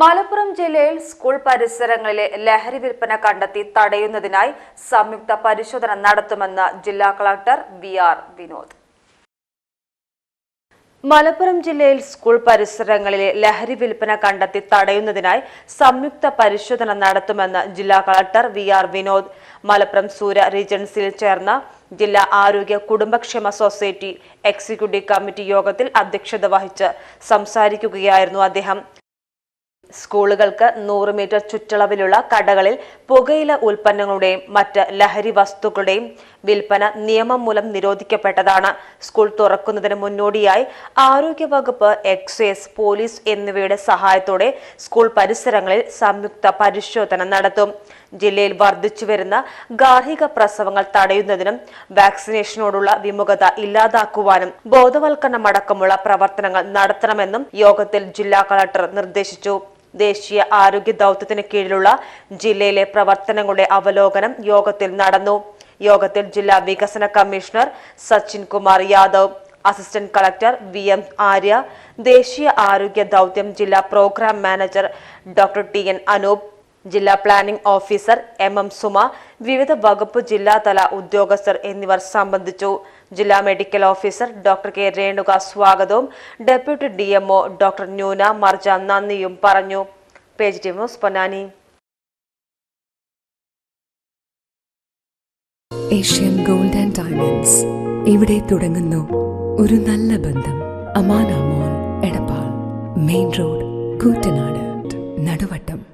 മലപ്പുറം ജില്ലയിൽ സ്കൂൾ പരിസരങ്ങളിലെ ലഹരി വിൽപ്പന കണ്ടെത്തി തടയുന്നതിനായി സംയുക്ത പരിശോധന നടത്തുമെന്ന് ജില്ലാ collector V R Vinod. Malappuram ജില്ലയിൽ സ്കൂൾ പരിസരങ്ങളിലെ ലഹരി വിൽപ്പന കണ്ടെത്തി തടയുന്നതിനായി സംയുക്ത പരിശോധന നടത്തുമെന്ന് ജില്ലാ collector V R Vinod. Malappuram Soora റീജൻസിയിൽ ചേർന്ന ജില്ലാ ആരോഗ്യ കുടുംബക്ഷേമ സൊസൈറ്റി എക്സിക്യൂട്ടീവ് കമ്മിറ്റി യോഗത്തിൽ അധ്യക്ഷത വഹിച്ച് സംസാരിക്കുകയായിരുന്നു അദ്ദേഹം. സ്കൂളുകൾക്ക് നൂറ് മീറ്റർ ചുറ്റളവിലുള്ള കടകളിൽ പുകയില ഉൽപ്പന്നങ്ങളുടെയും മറ്റ് ലഹരി വസ്തുക്കളുടെയും വിൽപ്പന നിയമം മൂലം നിരോധിക്കപ്പെട്ടതാണ്. സ്കൂൾ തുറക്കുന്നതിന് മുന്നോടിയായി ആരോഗ്യവകുപ്പ് എക്സൈസ് പോലീസ് എന്നിവയുടെ സഹായത്തോടെ സ്കൂൾ പരിസരങ്ങളിൽ സംയുക്ത പരിശോധന നടത്തും. ജില്ലയിൽ വർദ്ധിച്ചുവരുന്ന ഗാർഹിക പ്രസവങ്ങൾ തടയുന്നതിനും വാക്സിനേഷനോടുള്ള വിമുഖത ഇല്ലാതാക്കുവാനും ബോധവൽക്കരണമടക്കമുള്ള പ്രവർത്തനങ്ങൾ നടത്തണമെന്നും യോഗത്തിൽ ജില്ലാ കളക്ടർ നിർദ്ദേശിച്ചു. ദേശീയ ആരോഗ്യ ദൗത്യത്തിന് കീഴിലുള്ള ജില്ലയിലെ പ്രവർത്തനങ്ങളുടെ അവലോകനം യോഗത്തിൽ നടന്നു. യോഗത്തിൽ ജില്ലാ വികസന commissioner Sachin Kumar Yadav assistant collector V M Arya ദേശീയ ആരോഗ്യ ദൗത്യം ജില്ലാ programme manager doctor T N Anoop ജില്ലാ planning officer M M Suma വിവിധ വകുപ്പ് ജില്ലാതല ഉദ്യോഗസ്ഥർ എന്നിവർ സംബന്ധിച്ചു. ജില്ലാ medical officer doctor K Renuka സ്വാഗതവും. ഡെപ്യൂട്ടി ഡി ഡോക്ടർ ന്യൂന മർജ നന്ദിയും പറഞ്ഞു. Page T news Ponnani. Asian gold and diamonds ഇവിടെ തുടങ്ങുന്നു. ഒരു നല്ല ബന്ധം. അമാനാമോൾ Edappal. Main road Koottanad. Naduvattom.